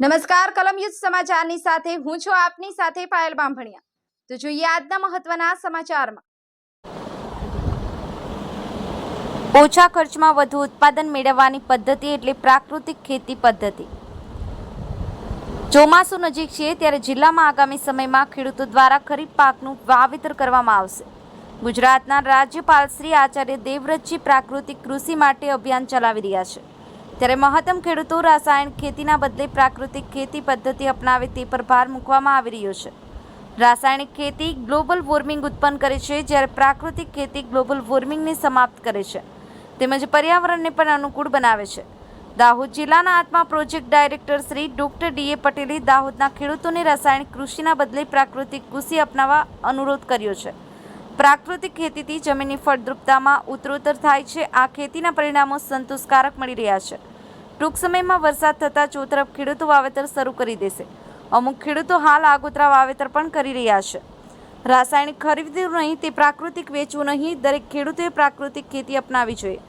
નમસ્કાર, કલમ યુથ સમાચારની સાથે હું છું આપની સાથે પાયલ બાંભણિયા. તો જોઈએ આજના મહત્વના સમાચારમાં. ઓછા ખર્ચમાં વધુ ઉત્પાદન મેળવવાની પદ્ધતિ એટલે પ્રાકૃતિક ખેતી પદ્ધતિ. ચોમાસું નજીક છે ત્યારે જિલ્લામાં આગામી સમયમાં ખેડૂતો દ્વારા ખરીફ પાકનું વાવેતર કરવામાં આવશે. ગુજરાતના રાજ્યપાલ શ્રી આચાર્ય દેવવ્રતજી પ્રાકૃતિક કૃષિ માટે અભિયાન ચલાવી રહ્યા છે. ત્યારે મહત્તમ ખેડૂતો રાસાયણિક ખેતીના બદલે પ્રાકૃતિક ખેતી પદ્ધતિ અપનાવે તે પર ભાર મૂકવામાં આવી રહ્યો છે. રાસાયણિક ખેતી ગ્લોબલ વોર્મિંગ ઉત્પન્ન કરે છે જ્યારે પ્રાકૃતિક ખેતી ગ્લોબલ વોર્મિંગને સમાપ્ત કરે છે. તેમજ પર્યાવરણને પણ અનુકૂળ બનાવે છે. દાહોદ જિલ્લાના Atma project director Shri doctor DA પટેલે દાહોદના ખેડૂતોને રાસાયણિક કૃષિના બદલે પ્રાકૃતિક કૃષિ અપનાવવા અનુરોધ કર્યો છે. પ્રાકૃતિક ખેતીથી જમીનની ફળદ્રુપતામાં ઉત્તરોત્તર થાય છે. આ ખેતીના પરિણામો સંતોષકારક મળી રહ્યા છે. ટૂંક સમયમાં વરસાદ થતાં ચોતરફ ખેડૂતો વાવેતર શરૂ કરી દેશે. અમુક ખેડૂતો હાલ આગોતરા વાવેતર પણ કરી રહ્યા છે. રાસાયણિક ખરીદવું નહીં તે પ્રાકૃતિક વેચવું નહીં, દરેક ખેડૂતોએ પ્રાકૃતિક ખેતી અપનાવવી જોઈએ.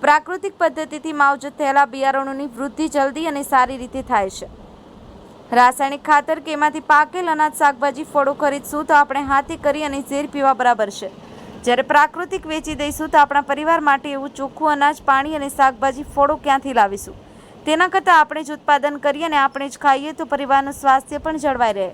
પ્રાકૃતિક પદ્ધતિથી માવજત થયેલા બિયારણોની વૃદ્ધિ જલ્દી અને સારી રીતે થાય છે. રાસાયણિક ખાતર કે એમાંથી પાકેલ અનાજ શાકભાજી, ફળો ખરીદશું તો આપણે હાથે કરી અને ઝેર પીવા બરાબર છે. જ્યારે પ્રાકૃતિક વેચી દઈશું તો આપણા પરિવાર માટે એવું ચોખ્ખું અનાજ, પાણી અને શાકભાજી, ફળો ક્યાંથી લાવીશું? તેના કરતાં આપણે જ ઉત્પાદન કરીએ અને આપણે જ ખાઈએ તો પરિવારનું સ્વાસ્થ્ય પણ જળવાઈ રહે.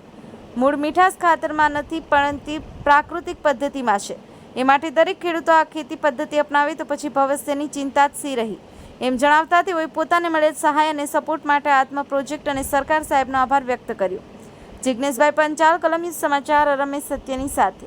મૂળ મીઠાશ ખાતરમાં નથી પરંતુ પ્રાકૃતિક પદ્ધતિમાં છે. એ માટે દરેક ખેડૂતો આ ખેતી પદ્ધતિ અપનાવે તો પછી ભવિષ્યની ચિંતા જ સી રહી. એમ જણાવતા તેઓએ પોતાને મળેલ સહાય અને સપોર્ટ માટે આત્મા પ્રોજેક્ટ અને સરકાર સાહેબનો આભાર વ્યક્ત કર્યો. જિજ્ઞેશભાઈ પંચાલ, કલમી સમાચાર, રમેશ સત્યની સાથે.